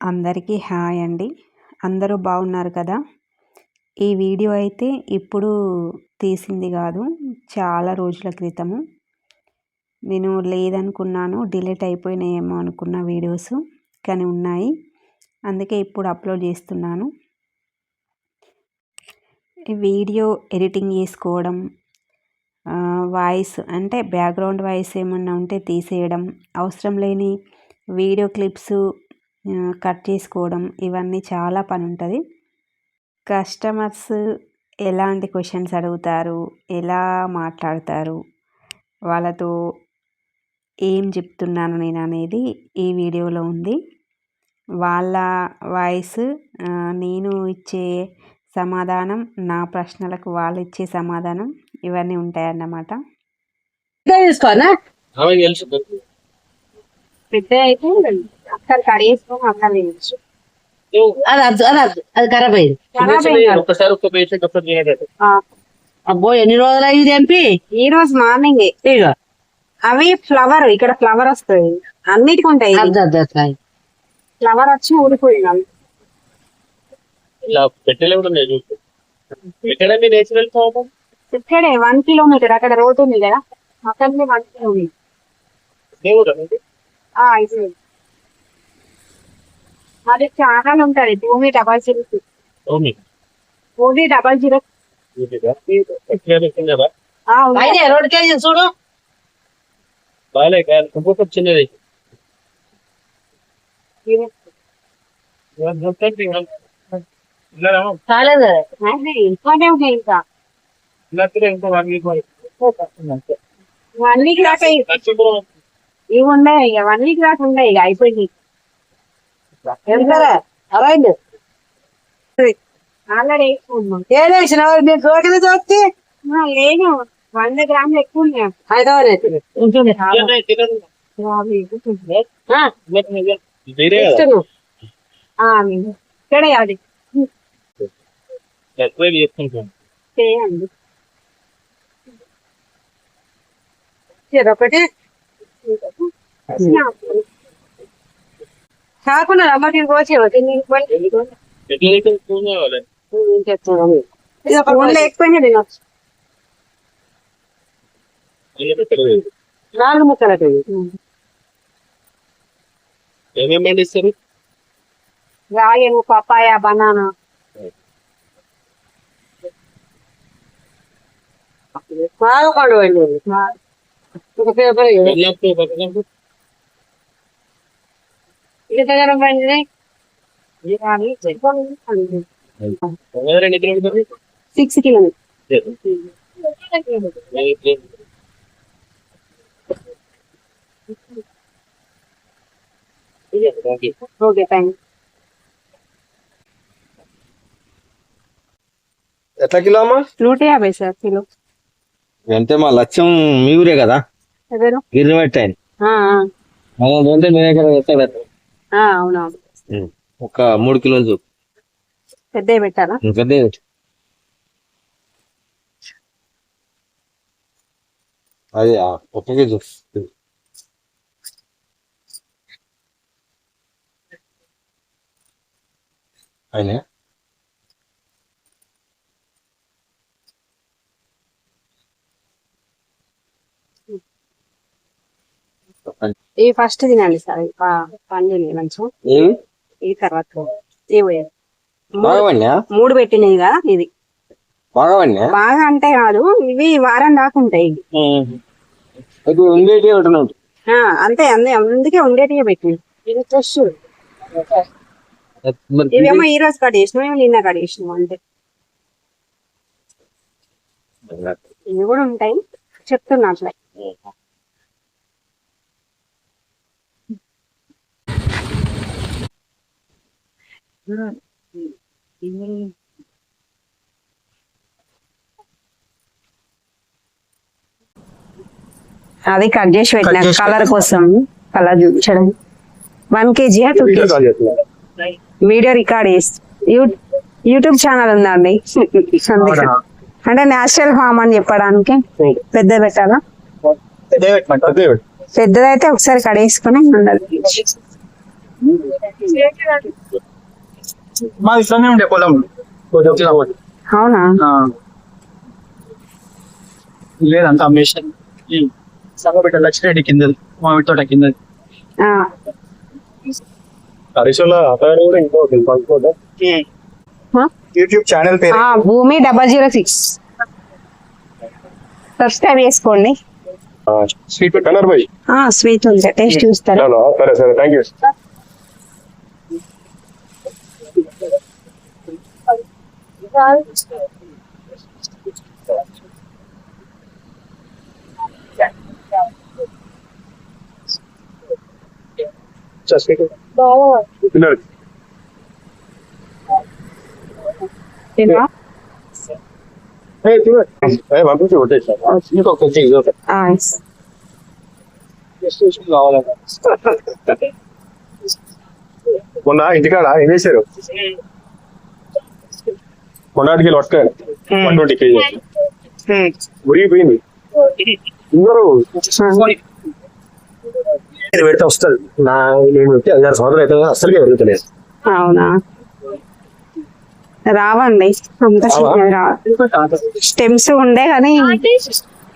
అందరికీ హాయ్ అండి. అందరూ బాగున్నారు కదా? ఈ వీడియో అయితే ఇప్పుడు తీసింది కాదు చాలా రోజుల క్రితము. నేను లేదనుకున్నాను డిలీట్ అయిపోయినాయేమో అనుకున్న వీడియోస్ కానీ ఉన్నాయి. అందుకే ఇప్పుడు అప్లోడ్ చేస్తున్నాను. ఈ వీడియో ఎడిటింగ్ చేసుకోవడం వాయిస్ అంటే బ్యాక్గ్రౌండ్ వాయిస్ ఏమన్నా ఉంటే తీసేయడం అవసరం లేని వీడియో క్లిప్స్ కట్ చేసుకోవడం ఇవన్నీ చాలా పని ఉంటుంది కస్టమర్స్ ఎలాంటి క్వశ్చన్స్ అడుగుతారు? ఎలా మాట్లాడతారు? వాళ్ళతో ఏం చెప్తున్నాను నేను అనేది ఈ వీడియోలో ఉంది. వాళ్ళ వాయిస్ నేను ఇచ్చే సమాధానం నా ప్రశ్నలకు వాళ్ళు ఇచ్చే సమాధానం ఇవన్నీ ఉంటాయన్నమాట. పెద్ద అయితే అక్కడ కడిగేసుకొని అక్కడ తినచ్చు అది అద్దు అది అద్దు అది ఖరాబ్ అయింది. ఒక్కసారి ఒక్క పేషెంట్ ఒకసారి చేయలేదు అబ్బో ఎన్ని రోజులు అయింది ఎంపి? ఈ రోజు మార్నింగ్. అవి ఫ్లవర్ ఇక్కడ ఫ్లవర్ వస్తుంది అన్నిటికి ఉంటాయి. అద్దు అద్దు అద్దు అద్దు. ఫ్లవర్ వచ్చి ఊడిపోయినాం. ఇలా పెట్టలే కూడా లేదు ఎక్కడ మీ నేచురల్ ఫామ్ ఇక్కడే వన్ కిలోమీటర్ అక్కడ రోడ్ ఉంది కదా. అక్కడ వన్ కిలోమీటర్. అది ఛానల్ ఉంటది భూమి డబల్ జీరో భూమి డబల్ జీరో చూడు చిన్నది కాలేదు ఇంకోనే ఉన్నాయి ఇంకా వన్ వీక్ దాకా ఇవి ఉన్నాయి ఇక వన్ వీక్ దాకా ఉన్నాయి ఇక అయిపోయింది వెళ్తారా అరైంది ఆల్రెడీ వేసుకున్నాం ఏం వేసినావు నేను రోడ్డు చూస్తే లేదు. వంద గ్రాములు ఎక్కువ ఇక్కడే అది. ఎక్కువ చేసుకుంటాం చేయండి. ఒకటి. కాకుండా రమ్మకి కోసేవద్దు ఎట్లా అయితే ఎక్కువ నాలుగు ముక్కలు ఏమేమి పండిస్తారు రాయలు పపాయ బనానా. బాగా six kilometre okay okay thank ఎట్లా కిలో అమ్మా? నూట యాభై సార్ కిలో. అంటే మా లక్ష్యం మీ ఊరే కదా? ఎవరు? గిర్రి పెట్టాయి ఆ, అవునవును. ఒక మూడు కిలోలు చూపు. పెద్దవి పెట్టాలా? పెద్ద అది ఆ, ఒక కేజీ చూపు. అయినా ఈ ఫస్ట్ తినండి సార్ పండుని ఏవి ఈ తర్వాత మూడు పెట్టినాయి కదా ఇది. బాగా అంటే కాదు ఇవి వారం దాకా ఉంటాయి అంతే అందే అందుకే ఉండేటివి పెట్టింది ఇది ఫ్రెష్. ఇవేమో ఈ రోజు కట్ చేసినాం నిన్న కట్ చేసినాం అంతే. ఇవి కూడా ఉంటాయి. చెప్తున్నా అట్లా. అది కట్ చేసి పెట్టిన. కలర్ కోసం. కలర్ చూపించడం. One KG two KG video record చేసి యూట్యూబ్ ఛానల్ ఉందండి. అంటే నేచురల్ ఫామ్ అని చెప్పడానికి పెద్ద పెట్టాలా? పెద్దదైతే ఒకసారి కడేసుకొని ఉండాలి మా ఇట్లానే ఉండే పొలం. అవునా? లేదంతా అమ్మేషన్ సగబిట్ట లక్ష్మీ కిందది మామిడి తోట ఆ? యూట్యూబ్ ఛానల్ పేరు. ఆ, భూమి డబల్ జీరో సిక్స్. సబ్స్క్రైబ్ చేసుకోండి స్వీట్ కలర్ బాయ్ ఆ స్వీట్ ఉంది టేస్ట్ చూస్తారా? సరే సరే థ్యాంక్ యూ తిన్నాడు తిన్నా? ఏ, పంపించి కొట్టేసా ఇంకొక కొంచెం మొన్న ఇంటికాడ ఏం చేశారు వన్ ట్వంటీ కేజీ మురిగిపోయింది అందరూ ఇది పెడితే వస్తుంది. నా నేను పెట్టి ఐదారు సంవత్సరాలు అయితే అసలుకే పెరుగుతలేదు. అవునా? రావండి. అంత స్టెమ్స్ ఉండే కానీ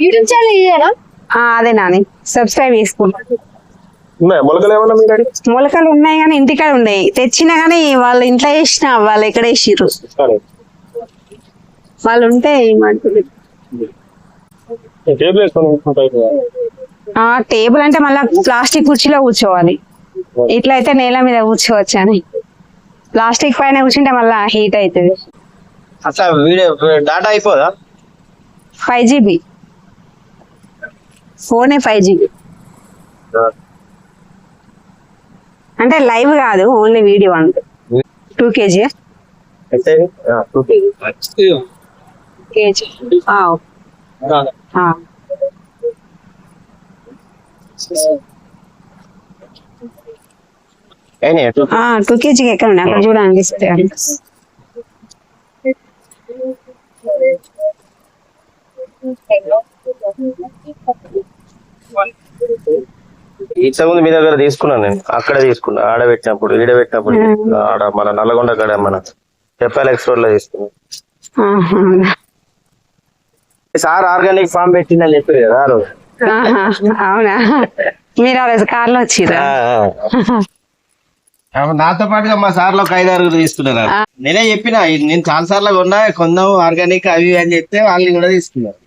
యూట్యూబ్ ఛానల్ ఇదేనా ఆ, అదే నాని. సబ్స్క్రైబ్ చేసుకుంటా ఉన్నాయా? మొలకలు ఉన్నాయి కానీ ఇంటికాడ ఉన్నాయి. తెచ్చినా కానీ వాళ్ళు ఇంట్లో వేసిన వాళ్ళు ఎక్కడ వేసిర్రు? సరే. వాళ్ళు ఉంటే ఏమంటుంది. ఆ టేబుల్ అంటే మళ్ళీ ప్లాస్టిక్ కుర్చీలో కూర్చోవాలి. ఇట్లా అయితే నేల మీద కూర్చోవచ్చు అని. ప్లాస్టిక్ పైన కూర్చుంటే మళ్ళీ హీట్ అవుతుంది అట్లా వీడియో డాటా అయిపోదా? Five GB. ఫోనే ఫైవ్ జీబీ. అంటే లైవ్ కాదు ఓన్లీ వీడియో అంతే. Two KG. కేజీ. టూ కేజీకి ఎక్కడ ఉన్నాయి? అక్కడ చూడండి ఇంతకుముందు మీ దగ్గర తీసుకున్నాను నేను. అక్కడ తీసుకున్నా. ఆడ పెట్టినప్పుడు ఈడ పెట్టినప్పుడు. ఆడ మన నల్లగొండ కాడ మన చెప్పాలి ఎక్స్ రోడ్లో తీసుకున్నా సార్ ఆర్గానిక్ ఫామ్ పెట్టిందని చెప్పారు కదా ఆ రోజు. అవునా? మీరు ఆ రోజు కార్లో నాతో పాటుగా మా సార్లు ఒక ఐదు ఆరుగురు తీసుకున్నారు. నేనే చెప్పిన ఇది నేను చాలా సార్లు కొన్నా కొందాం ఆర్గానిక్ అవి ఇవి అని చెప్తే వాళ్ళు కూడా తీసుకున్నారు.